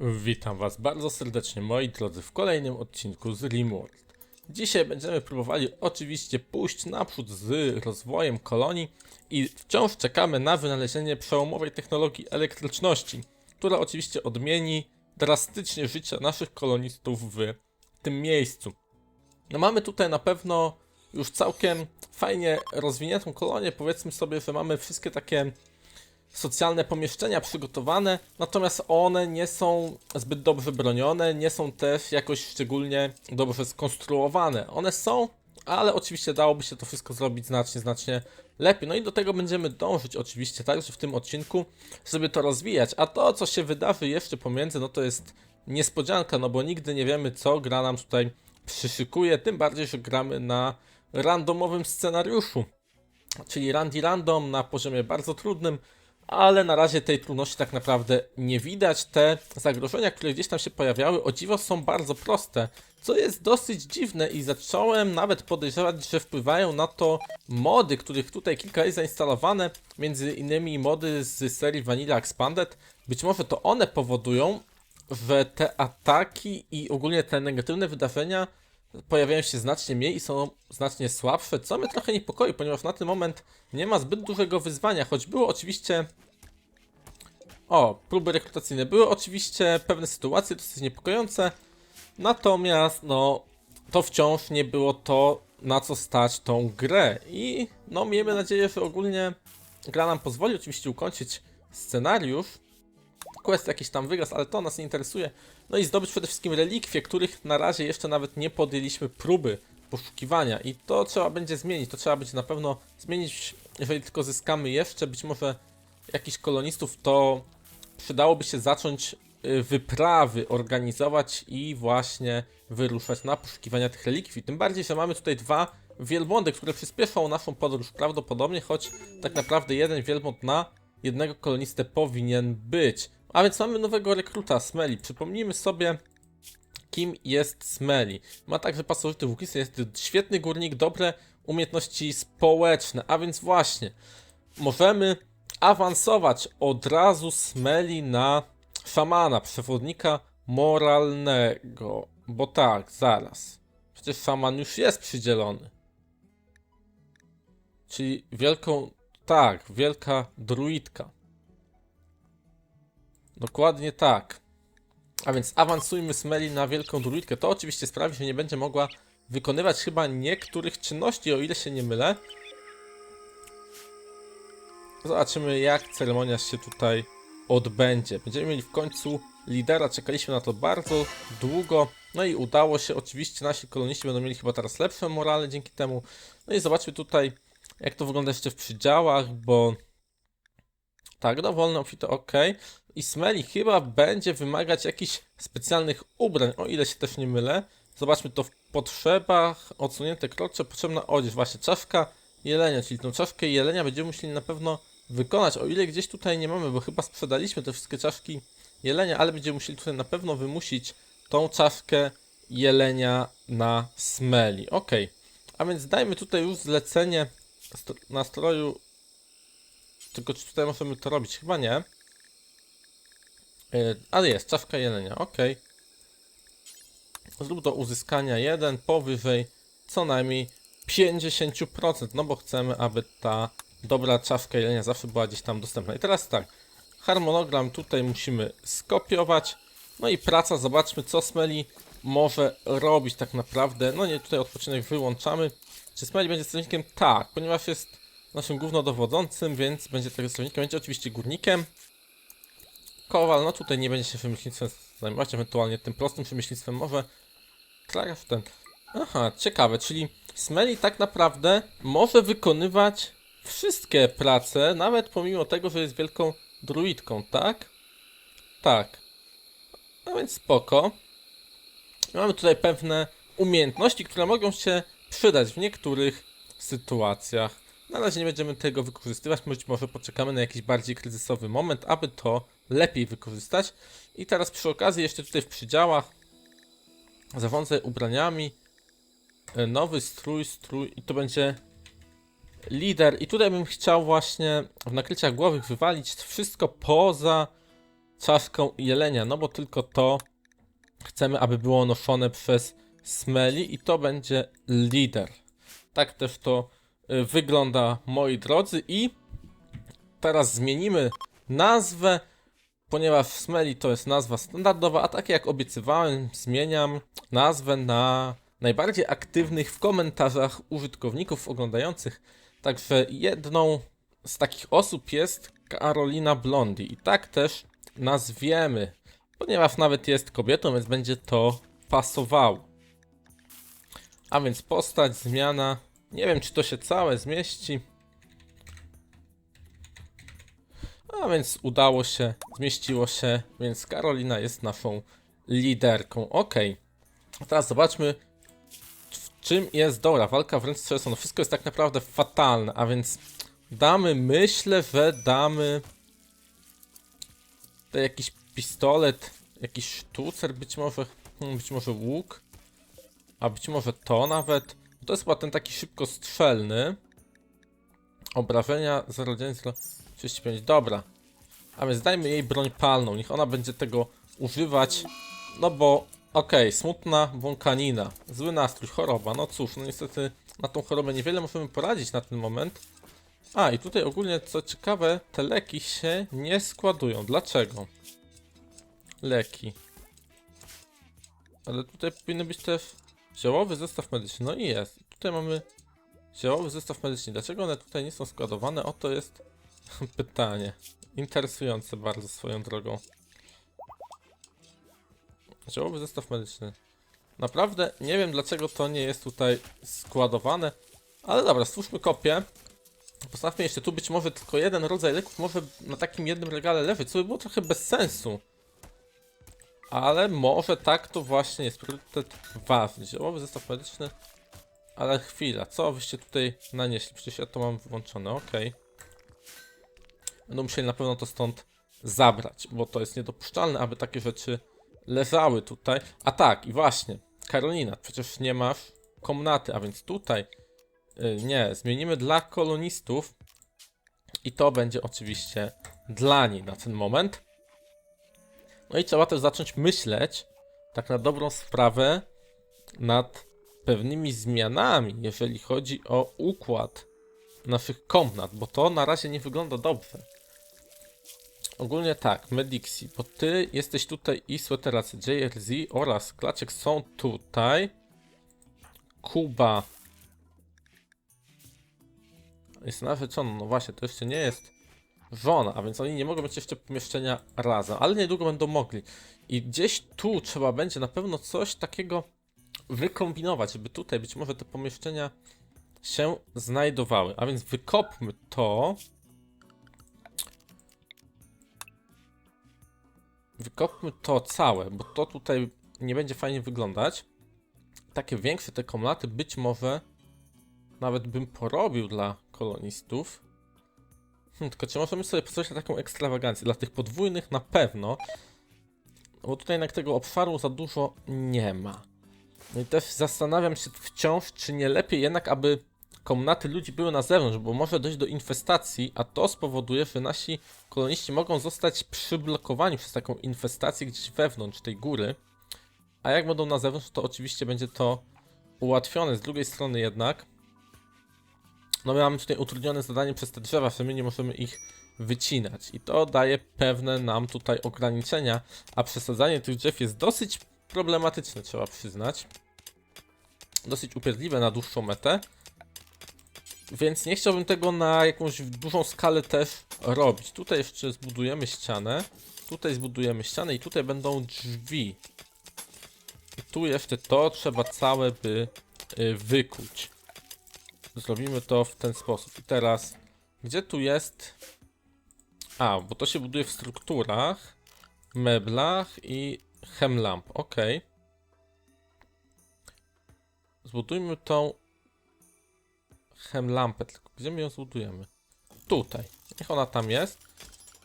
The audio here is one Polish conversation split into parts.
Witam Was bardzo serdecznie, moi drodzy, w kolejnym odcinku z Rimworld. Dzisiaj będziemy próbowali oczywiście pójść naprzód z rozwojem kolonii i wciąż czekamy na wynalezienie przełomowej technologii elektryczności, która oczywiście odmieni drastycznie życie naszych kolonistów w tym miejscu. No mamy tutaj na pewno już całkiem fajnie rozwiniętą kolonię, powiedzmy sobie, że mamy wszystkie takie socjalne pomieszczenia przygotowane, natomiast one nie są zbyt dobrze bronione, nie są też jakoś szczególnie dobrze skonstruowane. One są, ale oczywiście dałoby się to wszystko zrobić znacznie, znacznie lepiej. No i do tego będziemy dążyć oczywiście także w tym odcinku, żeby to rozwijać. A to, co się wydarzy jeszcze pomiędzy, no to jest niespodzianka, no bo nigdy nie wiemy, co gra nam tutaj przyszykuje, tym bardziej, że gramy na randomowym scenariuszu czyli Randy Random na poziomie bardzo trudnym, ale na razie tej trudności tak naprawdę nie widać. Te zagrożenia, które gdzieś tam się pojawiały, o dziwo są bardzo proste, co jest dosyć dziwne i zacząłem nawet podejrzewać, że wpływają na to mody, których tutaj kilka jest zainstalowane, między innymi mody z serii Vanilla Expanded. Być może to one powodują, że te ataki i ogólnie te negatywne wydarzenia pojawiają się znacznie mniej i są znacznie słabsze, co mnie trochę niepokoi, ponieważ na ten moment nie ma zbyt dużego wyzwania, choć było oczywiście... O, próby rekrutacyjne. Były oczywiście pewne sytuacje dosyć niepokojące, natomiast no, to wciąż nie było to, na co stać tą grę. I no, miejmy nadzieję, że ogólnie gra nam pozwoli oczywiście ukończyć scenariusz, quest jakiś tam wygrać, ale to nas nie interesuje. No i zdobyć przede wszystkim relikwie, których na razie jeszcze nawet nie podjęliśmy próby poszukiwania. I to trzeba będzie zmienić. To trzeba będzie na pewno zmienić, jeżeli tylko zyskamy jeszcze być może jakichś kolonistów, to przydałoby się zacząć y, wyprawy organizować i właśnie wyruszać na poszukiwania tych relikwii. Tym bardziej, że mamy tutaj dwa wielbłądy, które przyspieszą naszą podróż prawdopodobnie, choć tak naprawdę jeden wielbłąd na jednego kolonistę powinien być. A więc mamy nowego rekruta, Smeli. Przypomnijmy sobie, kim jest Smeli. Ma także pasożyty włókniste, jest świetny górnik, dobre umiejętności społeczne. A więc właśnie, możemy awansować od razu Smeli na szamana, przewodnika moralnego. Bo tak, zaraz. Przecież szaman już jest przydzielony. Czyli wielką, tak, wielka druidka. Dokładnie tak. A więc awansujmy Smeli na wielką druidkę. To oczywiście sprawi, że nie będzie mogła wykonywać chyba niektórych czynności, o ile się nie mylę. Zobaczymy, jak ceremonia się tutaj odbędzie. Będziemy mieli w końcu lidera. Czekaliśmy na to bardzo długo. No i udało się. Oczywiście nasi koloniści będą mieli chyba teraz lepsze morale dzięki temu. No i zobaczmy tutaj, jak to wygląda jeszcze w przydziałach, bo... Tak, dowolne obfite, ok. I chyba będzie wymagać jakichś specjalnych ubrań, o ile się też nie mylę. Zobaczmy to w potrzebach, odsunięte krocze, potrzebna odzież, właśnie czaszka jelenia, czyli tą czaszkę jelenia będziemy musieli na pewno wykonać, o ile gdzieś tutaj nie mamy, bo chyba sprzedaliśmy te wszystkie czaszki jelenia, ale będziemy musieli tutaj na pewno wymusić tą czaszkę jelenia na Smeli. Ok, a więc dajmy tutaj już zlecenie st- nastroju, tylko czy tutaj możemy to robić? Chyba nie. Yy, ale jest, czaszka jelenia, ok. Zrób do uzyskania 1 powyżej co najmniej 50%, no bo chcemy, aby ta dobra czaszka jelenia zawsze była gdzieś tam dostępna. I teraz tak, harmonogram tutaj musimy skopiować, no i praca, zobaczmy co Smeli może robić tak naprawdę. No nie, tutaj odpoczynek wyłączamy. Czy Smeli będzie strażnikiem? Tak, ponieważ jest naszym głównodowodzącym, więc będzie tego strażnikiem, będzie oczywiście górnikiem. Kowal, no tutaj nie będzie się przemyślnictwem zajmować, ewentualnie tym prostym przemyślnictwem może ten. Aha, ciekawe, czyli Smelly tak naprawdę może wykonywać wszystkie prace, nawet pomimo tego, że jest wielką druidką, tak? Tak. No więc spoko. Mamy tutaj pewne umiejętności, które mogą się przydać w niektórych sytuacjach. Na razie nie będziemy tego wykorzystywać, być może poczekamy na jakiś bardziej kryzysowy moment, aby to lepiej wykorzystać. I teraz przy okazji jeszcze tutaj w przydziałach zarządzaj ubraniami, e, nowy strój, strój i to będzie lider. I tutaj bym chciał właśnie w nakryciach głowych wywalić wszystko poza czaszką jelenia, no bo tylko to chcemy, aby było noszone przez Smelly i to będzie lider. Tak też to y, wygląda, moi drodzy, i teraz zmienimy nazwę, ponieważ Smelly to jest nazwa standardowa, a tak jak obiecywałem, zmieniam nazwę na najbardziej aktywnych w komentarzach użytkowników oglądających. Także jedną z takich osób jest Karolina Blondi i tak też nazwiemy, ponieważ nawet jest kobietą, więc będzie to pasowało. A więc postać, zmiana. Nie wiem, czy to się całe zmieści. A więc udało się, zmieściło się, więc Karolina jest naszą liderką. Ok. Teraz zobaczmy, czym jest dobra walka wręcz stresu. No wszystko jest tak naprawdę fatalne, a więc damy, myślę, że damy tutaj jakiś pistolet, jakiś sztucer, być może, hmm, być może łuk, a być może to nawet. To jest chyba ten taki szybko strzelny. Obrażenia 0,935, dobra. A więc dajmy jej broń palną, niech ona będzie tego używać. No bo, okej, smutna błąkanina, zły nastrój, choroba, no cóż, no niestety na tą chorobę niewiele możemy poradzić na ten moment. A, i tutaj ogólnie, co ciekawe, te leki się nie składują. Dlaczego? Leki. Ale tutaj powinny być też ziołowy zestaw medyczny. No i jest. Tutaj mamy ziołowy zestaw medyczny. Dlaczego one tutaj nie są składowane? Oto jest pytanie. Interesujące bardzo swoją drogą. Ziołowy zestaw medyczny. Naprawdę nie wiem dlaczego to nie jest tutaj składowane. Ale dobra, stwórzmy kopię. Postawmy jeszcze tu być może tylko jeden rodzaj leków może na takim jednym regale leży, co by było trochę bez sensu. Ale może tak to właśnie jest priorytet ważny. Ziołowy zestaw medyczny. Ale chwila, co wyście tutaj nanieśli? Przecież ja to mam wyłączone, okej. Będą musieli na pewno to stąd zabrać, bo to jest niedopuszczalne, aby takie rzeczy leżały tutaj. A tak, i właśnie, Karolina, przecież nie masz komnaty, a więc tutaj y, nie, zmienimy dla kolonistów i to będzie oczywiście dla niej na ten moment. No i trzeba też zacząć myśleć, tak na dobrą sprawę, nad pewnymi zmianami, jeżeli chodzi o układ naszych komnat, bo to na razie nie wygląda dobrze. Ogólnie tak, Medixi, bo ty jesteś tutaj i Sweateracy, JRZ oraz Klaczek są tutaj. Kuba jest narzeczoną, no właśnie, to jeszcze nie jest żona, a więc oni nie mogą mieć jeszcze pomieszczenia razem, ale niedługo będą mogli. I gdzieś tu trzeba będzie na pewno coś takiego wykombinować, żeby tutaj być może te pomieszczenia się znajdowały. A więc wykopmy to. Wykopmy to całe, bo to tutaj nie będzie fajnie wyglądać. Takie większe te komnaty być może nawet bym porobił dla kolonistów. Hmm, tylko czy możemy sobie pozwolić na taką ekstrawagancję? Dla tych podwójnych na pewno. Bo tutaj jednak tego obszaru za dużo nie ma. No i też zastanawiam się wciąż, czy nie lepiej jednak, aby komnaty ludzi były na zewnątrz, bo może dojść do infestacji, a to spowoduje, że nasi koloniści mogą zostać przyblokowani przez taką infestację gdzieś wewnątrz tej góry. A jak będą na zewnątrz, to oczywiście będzie to ułatwione. Z drugiej strony jednak, no my mamy tutaj utrudnione zadanie przez te drzewa, że my nie możemy ich wycinać. I to daje pewne nam tutaj ograniczenia, a przesadzanie tych drzew jest dosyć problematyczne, trzeba przyznać. Dosyć upierdliwe na dłuższą metę. Więc nie chciałbym tego na jakąś dużą skalę też robić. Tutaj jeszcze zbudujemy ścianę. Tutaj zbudujemy ścianę i tutaj będą drzwi. I tu jeszcze to trzeba całe by y, wykuć. Zrobimy to w ten sposób. I teraz, gdzie tu jest... A, bo to się buduje w strukturach, meblach i hemlamp. Ok. Zbudujmy tą hemlampę, tylko gdzie my ją zbudujemy? Tutaj. Niech ona tam jest.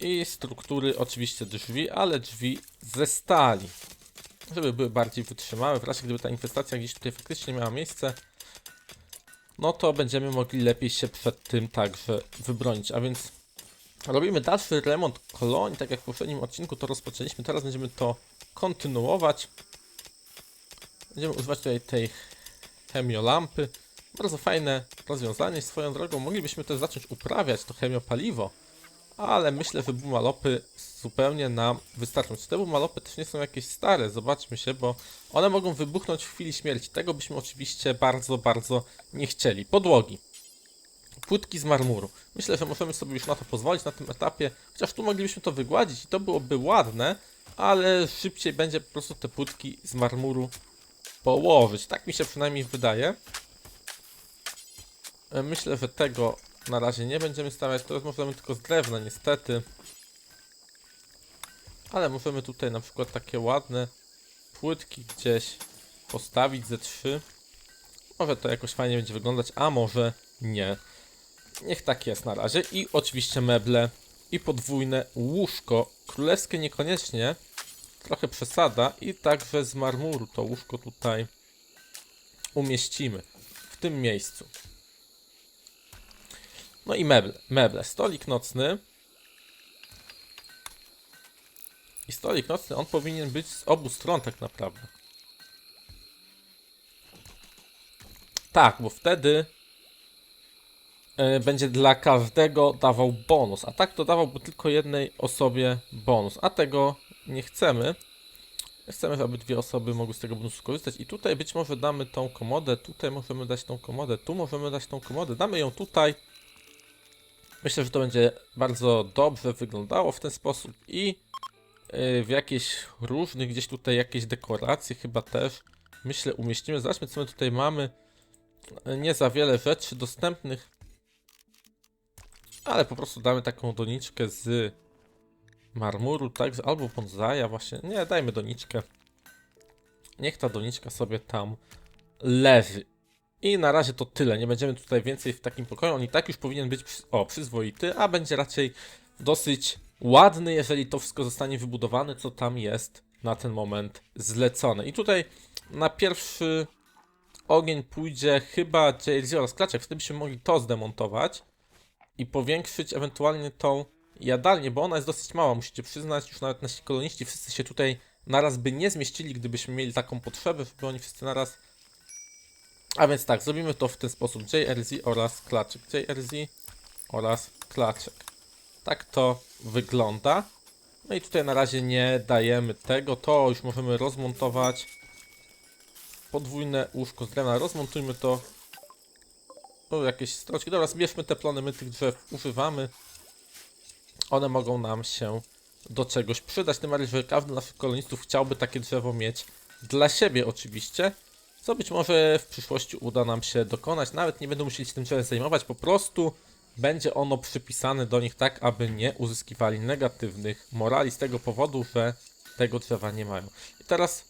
I struktury, oczywiście drzwi, ale drzwi ze stali. Żeby były bardziej wytrzymałe. W razie gdyby ta infestacja gdzieś tutaj faktycznie miała miejsce, no to będziemy mogli lepiej się przed tym także wybronić. A więc Robimy dalszy remont kolonii, tak jak w poprzednim odcinku to rozpoczęliśmy. Teraz będziemy to kontynuować. Będziemy używać tutaj tej chemiolampy. Bardzo fajne rozwiązanie. Swoją drogą moglibyśmy też zacząć uprawiać to chemiopaliwo, ale myślę, że bumalopy zupełnie nam wystarczą. Czy te bumalopy też nie są jakieś stare? Zobaczmy się, bo one mogą wybuchnąć w chwili śmierci. Tego byśmy oczywiście bardzo, bardzo nie chcieli. Podłogi. Płytki z marmuru. Myślę, że możemy sobie już na to pozwolić na tym etapie, chociaż tu moglibyśmy to wygładzić i to byłoby ładne, ale szybciej będzie po prostu te płytki z marmuru położyć. Tak mi się przynajmniej wydaje. E, Myślę, że tego na razie nie będziemy stawiać. Teraz możemy tylko z drewna, niestety. Ale możemy tutaj na przykład takie ładne płytki gdzieś postawić ze trzy. Może to jakoś fajnie będzie wyglądać, a może nie. Niech tak jest na razie. I oczywiście meble i podwójne łóżko. Królewskie niekoniecznie. Trochę przesada. I także z marmuru to łóżko tutaj umieścimy. W tym miejscu. No i meble. Meble. Stolik nocny. I stolik nocny, on powinien być z obu stron tak naprawdę. Tak, bo wtedy e, będzie dla każdego dawał bonus, a tak to dawałby tylko jednej osobie bonus, a tego nie chcemy. Chcemy, żeby dwie osoby mogły z tego bonusu skorzystać i tutaj być może damy tą komodę, tutaj możemy dać tą komodę, tu możemy dać tą komodę, damy ją tutaj. Myślę, że to będzie bardzo dobrze wyglądało w ten sposób i yy, w jakieś różnych gdzieś tutaj jakieś dekoracje chyba też myślę umieścimy. Zobaczmy co my tutaj mamy. Nie za wiele rzeczy dostępnych, ale po prostu damy taką doniczkę z marmuru, tak, albo bonsaja właśnie. Nie, dajmy doniczkę. Niech ta doniczka sobie tam leży. I na razie to tyle. Nie będziemy tutaj więcej w takim pokoju. On i tak już powinien być o, przyzwoity, a będzie raczej dosyć ładny, jeżeli to wszystko zostanie wybudowane, co tam jest na ten moment zlecone. I tutaj na pierwszy ogień pójdzie chyba JLZ oraz Klaczek. Wtedy byśmy mogli to zdemontować i powiększyć ewentualnie tą jadalnię, bo ona jest dosyć mała, musicie przyznać, już nawet nasi koloniści wszyscy się tutaj naraz by nie zmieścili, gdybyśmy mieli taką potrzebę, żeby oni wszyscy naraz... A więc tak, zrobimy to w ten sposób, JRZ oraz klaczek, JRZ oraz klaczek. Tak to wygląda. No i tutaj na razie nie dajemy tego, to już możemy rozmontować. Podwójne łóżko z drewna, rozmontujmy to. O, jakieś stroczki. Dobra, zbierzmy te plony, my tych drzew używamy one mogą nam się do czegoś przydać, tym bardziej, że każdy z naszych kolonistów chciałby takie drzewo mieć dla siebie oczywiście, co być może w przyszłości uda nam się dokonać, nawet nie będą musieli się tym drzewem zajmować, po prostu będzie ono przypisane do nich tak, aby nie uzyskiwali negatywnych morali z tego powodu, że tego drzewa nie mają. I teraz,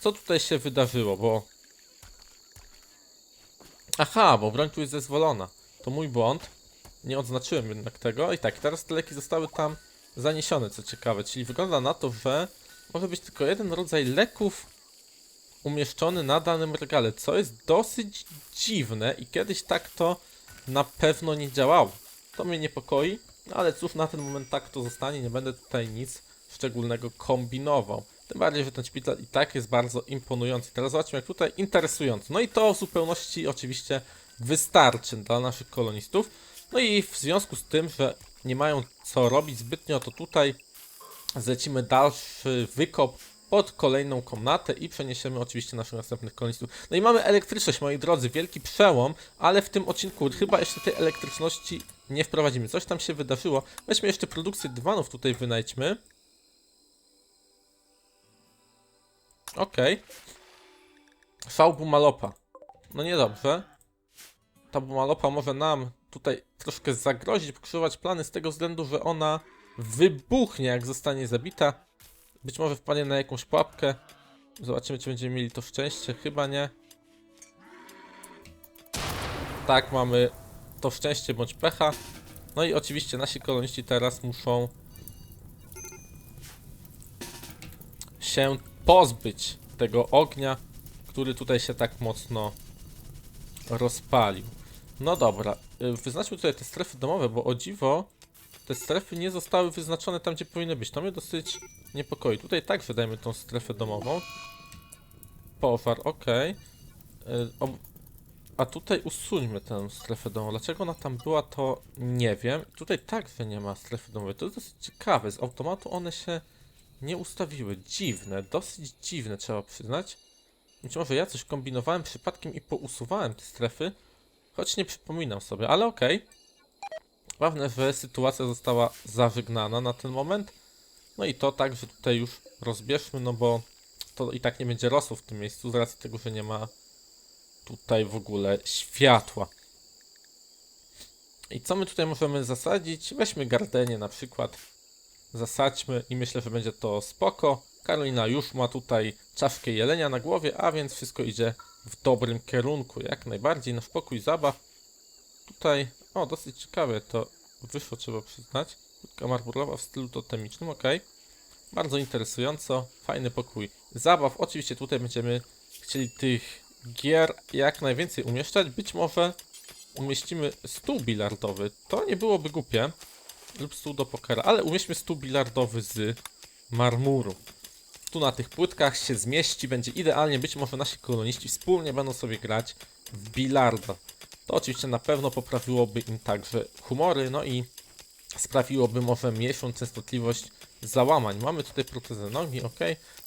co tutaj się wydarzyło, bo... Aha, bo broń tu jest zezwolona. To mój błąd. Nie odznaczyłem jednak tego. I tak, teraz te leki zostały tam zaniesione, co ciekawe. Czyli wygląda na to, że może być tylko jeden rodzaj leków umieszczony na danym regale, co jest dosyć dziwne i kiedyś tak to na pewno nie działało. To mnie niepokoi, ale cóż, na ten moment tak to zostanie, nie będę tutaj nic szczególnego kombinował. Tym bardziej, że ten szpital i tak jest bardzo imponujący. Teraz zobaczmy, jak tutaj interesująco. No i to w zupełności oczywiście wystarczy dla naszych kolonistów. No i w związku z tym, że nie mają co robić zbytnio, to tutaj zlecimy dalszy wykop pod kolejną komnatę i przeniesiemy oczywiście naszych następnych kolonistów. No i mamy elektryczność, moi drodzy, wielki przełom, ale w tym odcinku chyba jeszcze tej elektryczności nie wprowadzimy. Coś tam się wydarzyło. Weźmy jeszcze produkcję dywanów tutaj wynajdźmy. Okej. Okay. Szałbu malopa. No niedobrze. Ta bumalopa może nam tutaj troszkę zagrozić, pokrzyżować plany z tego względu, że ona wybuchnie jak zostanie zabita. Być może wpadnie na jakąś pułapkę. Zobaczymy, czy będziemy mieli to szczęście. Chyba nie. Tak, mamy to szczęście bądź pecha. No i oczywiście nasi koloniści teraz muszą się pozbyć tego ognia, który tutaj się tak mocno rozpalił. No dobra, y, wyznaczmy tutaj te strefy domowe, bo o dziwo te strefy nie zostały wyznaczone tam, gdzie powinny być. To mnie dosyć niepokoi. Tutaj tak wydajemy tą strefę domową. Y, ob- A tutaj usuńmy tę strefę domową. Dlaczego ona tam była, to nie wiem. Tutaj także nie ma strefy domowej. To jest dosyć ciekawe. Z automatu one się nie ustawiły. Dziwne, dosyć dziwne trzeba przyznać. Być może ja coś kombinowałem przypadkiem i pousuwałem te strefy, choć nie przypominam sobie, ale okej. Ważne, że sytuacja została zażegnana na ten moment. No i to także tutaj już rozbierzmy, no bo to i tak nie będzie rosło w tym miejscu z racji tego, że nie ma tutaj w ogóle światła. I co my tutaj możemy zasadzić? Weźmy gardenię na przykład. Zasadźmy i myślę, że będzie to spoko. Karolina już ma tutaj czaszkę jelenia na głowie, a więc wszystko idzie w dobrym kierunku, jak najbardziej na spokój zabaw. Tutaj, o dosyć ciekawe to wyszło, trzeba przyznać. Łódka marmurowa w stylu totemicznym, ok. Bardzo interesująco, fajny pokój zabaw. Oczywiście tutaj będziemy chcieli tych gier jak najwięcej umieszczać. Być może umieścimy stół bilardowy. To nie byłoby głupie. Lub stół do pokera, ale umieśćmy stół bilardowy z marmuru. Tu na tych płytkach się zmieści, będzie idealnie. Być może nasi koloniści wspólnie będą sobie grać w bilarda. To oczywiście na pewno poprawiłoby im także humory, no i sprawiłoby może mniejszą częstotliwość załamań. Mamy tutaj protezę nogi, ok.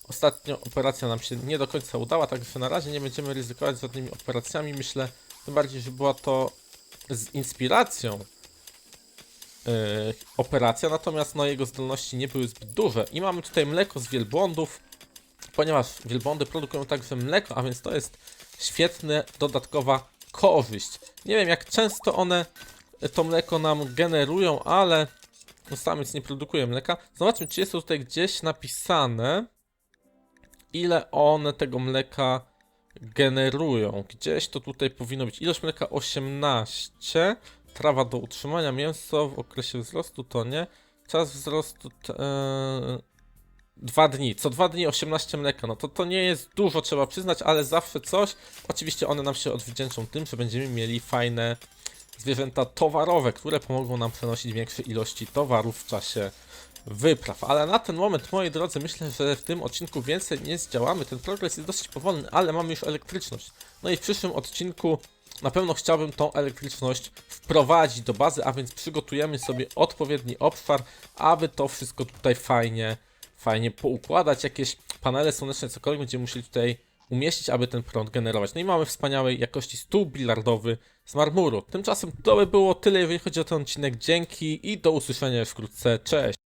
Ostatnio operacja nam się nie do końca udała, także na razie nie będziemy ryzykować żadnymi operacjami. Myślę, tym bardziej, że była to z inspiracją yy, operacja, natomiast no, jego zdolności nie były zbyt duże. I mamy tutaj mleko z wielbłądów, ponieważ wielbłądy produkują także mleko, a więc to jest świetna dodatkowa korzyść. Nie wiem jak często one to mleko nam generują, ale no samiec nie produkuje mleka. Zobaczmy, czy jest tutaj gdzieś napisane, ile one tego mleka generują. Gdzieś to tutaj powinno być. Ilość mleka 18. Trawa do utrzymania, mięso w okresie wzrostu to nie. Czas wzrostu. T, e, Dwa dni, co dwa dni 18 mleka, no to to nie jest dużo, trzeba przyznać, ale zawsze coś. Oczywiście one nam się odwdzięczą tym, że będziemy mieli fajne zwierzęta towarowe, które pomogą nam przenosić większe ilości towarów w czasie wypraw. Ale na ten moment, moi drodzy, myślę, że w tym odcinku więcej nie zdziałamy. Ten progres jest dosyć powolny, ale mamy już elektryczność. No i w przyszłym odcinku na pewno chciałbym tą elektryczność wprowadzić do bazy, a więc przygotujemy sobie odpowiedni obszar, aby to wszystko tutaj fajnie, fajnie poukładać. Jakieś panele słoneczne, cokolwiek będziemy musieli tutaj umieścić, aby ten prąd generować. No i mamy wspaniałej jakości stół bilardowy z marmuru. Tymczasem to by było tyle, jeżeli chodzi o ten odcinek. Dzięki i do usłyszenia wkrótce. Cześć!